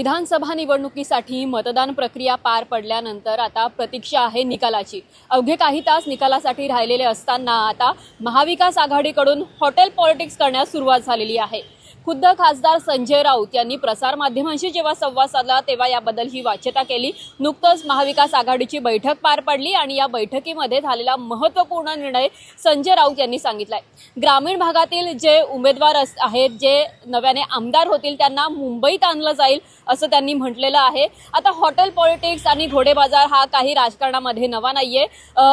विधानसभा निवडणुकीसाठी मतदान प्रक्रिया पार पडल्यानंतर आता प्रतीक्षा आहे निकालाची. अवघे काही तास निकालासाठी राहिलेले असताना आता महाविकास आघाडीकडून हॉटेल पॉलिटिक्स करण्यास सुरुवात झालेली आहे. खुद्द खासदार संजय राऊत यांनी प्रसारमाध्यमांशी जेव्हा संवाद साधला तेव्हा याबद्दल ही वाच्यता केली. नुकतंच महाविकास आघाडीची बैठक पार पडली आणि या बैठकीमध्ये झालेला महत्त्वपूर्ण निर्णय संजय राऊत यांनी सांगितलाय. ग्रामीण भागातील जे उमेदवार अस- आहेत जे नव्याने आमदार होतील त्यांना मुंबईत आणलं जाईल असं त्यांनी म्हटलेलं आहे. आता हॉटेल पॉलिटिक्स आणि घोडेबाजार हा काही राजकारणामध्ये नवा नाहीये.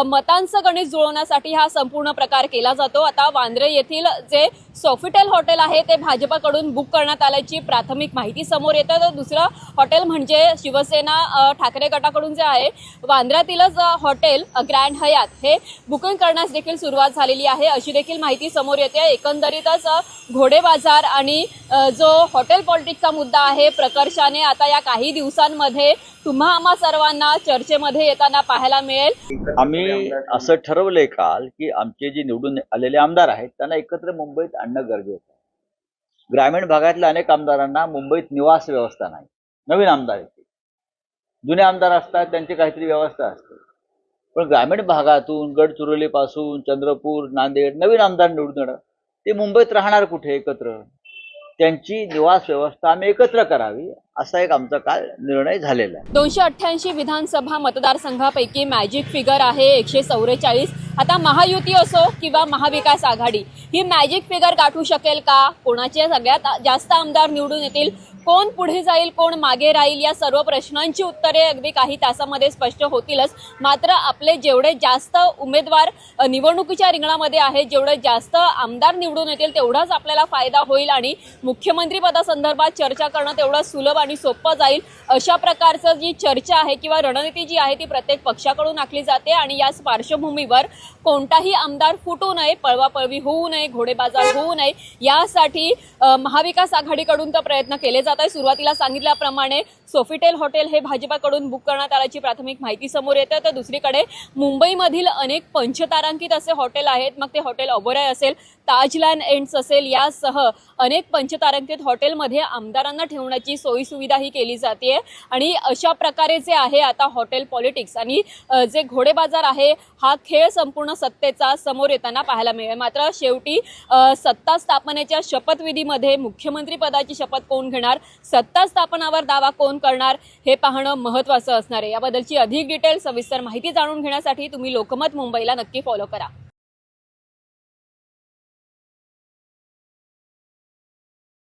मतांचं गणित जुळवण्यासाठी हा संपूर्ण प्रकार केला जातो. आता वांद्रे येथील जे सोफिटेल हॉटेल आहे ते भाजपाकडून बुक करण्यात आल्याची प्राथमिक माहिती समोर येतं. तर दुसरं हॉटेल म्हणजे शिवसेना ठाकरे गटाकडून जे आहे वांद्र्यातीलच हॉटेल ग्रँड हयात. हे बुकिंग करण्यास देखील सुरुवात झालेली आहे अशी देखील माहिती समोर येते. एकंदरीतच घोडे बाजार आणि जो हॉटेल पॉलिटिक्सचा मुद्दा आहे प्रकर्षाने आता या काही दिवसांमध्ये तुम्हा आम्हा सर्वांना चर्चेमध्ये येताना पाहायला मिळेल. आम्ही असं ठरवलंय काल की आमचे जे निवडून आलेले आमदार आहेत त्यांना एकत्र मुंबईत आणणं गरजेचं आहे. ग्रामीण भागातल्या अनेक आमदारांना मुंबईत निवास व्यवस्था नाही. नवीन आमदार येते जुने आमदार असतात त्यांची काहीतरी व्यवस्था असते. पण ग्रामीण भागातून गडचिरोलीपासून चंद्रपूर नांदेड नवीन आमदार निवडून येणं ते मुंबईत राहणार कुठे एकत्र? त्यांची निवास व्यवस्था आम्ही एकत्र करावी असा एक आमचा काल निर्णय झालेला आहे. दोनशे अठ्ठ्याऐंशी विधानसभा मतदारसंघापैकी मॅजिक फिगर आहे एकशे चौवेचाळीस. आता महायुती असो किंवा महाविकास आघाडी ही मॅजिक फिगर गाठू शकेल का? कोणाचे सगळ्यात जास्त आमदार निवडून येतील? कोण पुढे जाईल कोण मागे राहील या सर्व प्रश्नांची उत्तरे अगदी काही तासामध्ये स्पष्ट होतीलच. मात्र आपले जेवढे जास्त उमेदवार निवडणुकीच्या रिंगणामध्ये आहेत जेवढे जास्त आमदार निवडून येतील तेवढाच आपल्याला फायदा होईल आणि मुख्यमंत्री पदासंदर्भात चर्चा करणं तेवढं सुलभ आणि सोपं जाईल. अशा प्रकारचं जी चर्चा आहे किंवा रणनीती जी आहे ती प्रत्येक पक्षाकडून आखली जाते आणि याच पार्श्वभूमीवर कोणताही आमदार फुटू नये पळवापळवी होऊ नये घोडेबाजार होऊ नये यासाठी महाविकास आघाडीकडून तर प्रयत्न केले जातात. जात आहे सुरुवातीला सांगितल्याप्रमाणे सोफिटेल हॉटेल हे भाजपाकडून बुक करण्यात आल्याची प्राथमिक माहिती समोर येते. तर दुसरीकडे मुंबईमधील अनेक पंचतारांकित असे हॉटेल आहेत. मग ते हॉटेल ओबराय असेल ताजलँड एंड्स असेल यासह अनेक पंचतारांकित हॉटेलमध्ये आमदारांना ठेवण्याची सोयीसुविधा ही केली जाते. आणि अशा प्रकारे जे आहे आता हॉटेल पॉलिटिक्स आणि जे घोडेबाजार आहे हा खेळ संपूर्ण सत्तेचा समोर येताना पाहायला मिळेल. मात्र शेवटी सत्ता स्थापनेच्या शपथविधीमध्ये मुख्यमंत्री पदाची शपथ कोण घेणार? सत्ता स्थापनावर दावा कोण करणार हे पाहणं महत्त्वाचं असणार आहे. याबद्दलची अधिक डिटेल सविस्तर माहिती जाणून घेण्यासाठी तुम्ही लोकमत मुंबईला नक्की फॉलो करा.